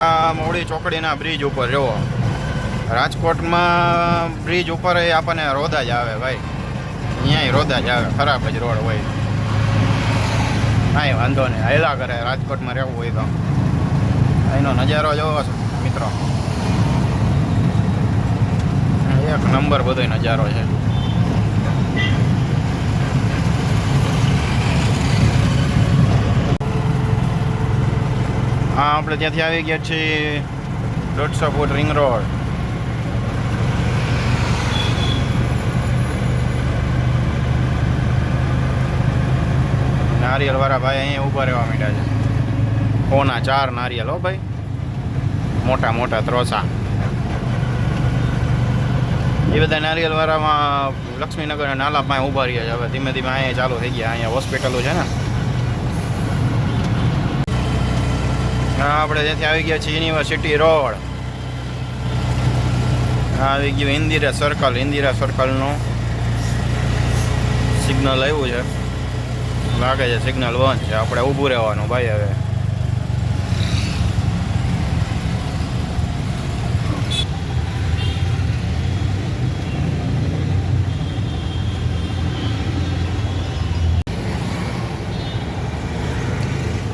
આ મોડી ચોકડીના બ્રિજ ઉપર, જુઓ. રાજકોટમાં બ્રિજ ઉપર આપણને રોદા જ આવે ભાઈ. અહીંયા રોદા જ આવે, ખરાબ જ રોડ હોય. કાંઈ વાંધો નહીં, હેલા કરે, રાજકોટમાં રહેવું હોય તો. એનો નજારો જોવો મિત્રો. એક નંબર બધો નજારો છે. હા, આપણે ત્યાંથી આવી ગયા છીએ દોઢસો ફૂટ રિંગ રોડ નારિયેલવાળા ભાઈ અહીંયા ઊભા રહેવા માંડ્યા છે. કોના ચાર નારિયેલ હો ભાઈ? મોટા મોટા ત્રોસા. એ બધા નારિયેલવાળામાં લક્ષ્મીનગર નાલા પાસે ઊભા રહ્યા છે. હવે ધીમે ધીમે અહીંયા ચાલુ થઈ ગયા. અહીંયા હોસ્પિટલો છે ને. આપણે ત્યાંથી આવી ગયા છીએ યુનિવર્સિટી રોડ આવી ગયું ઇન્દિરા સર્કલ ઇન્દિરા સર્કલનું સિગ્નલ આવ્યું છે. લાગે છે સિગ્નલ બંધ છે. આપણે ઊભું રહેવાનું ભાઈ હવે.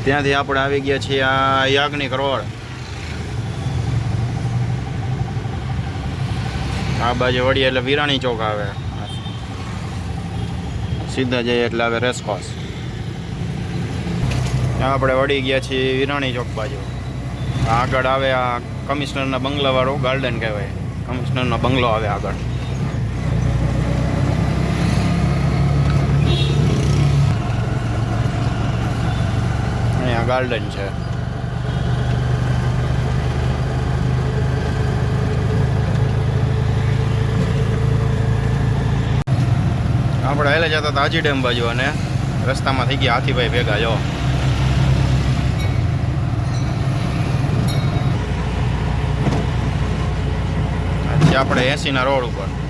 ત્યાંથી આપણે આવી ગયા છીએ આ યાજ્ઞિક રોડ. આ બાજુ વળીએ એટલે વિરાણી ચોક આવે. સીધા જઈએ એટલે આવે રેસકોસ આપણે વળી ગયા છીએ વિરાણી ચોક બાજુ. આગળ આવે આ કમિશનરના બંગલાવાળો ગાર્ડન કહેવાય. કમિશનરનો બંગલો આવે આગળ. ગાર્ડન છે. આપણે હેલે જતા હતા હાજી ડેમ બાજુ અને રસ્તામાં થઈ ગયા હાથીભાઈ ભેગા, જો. આપણે એસીના રોડ ઉપર.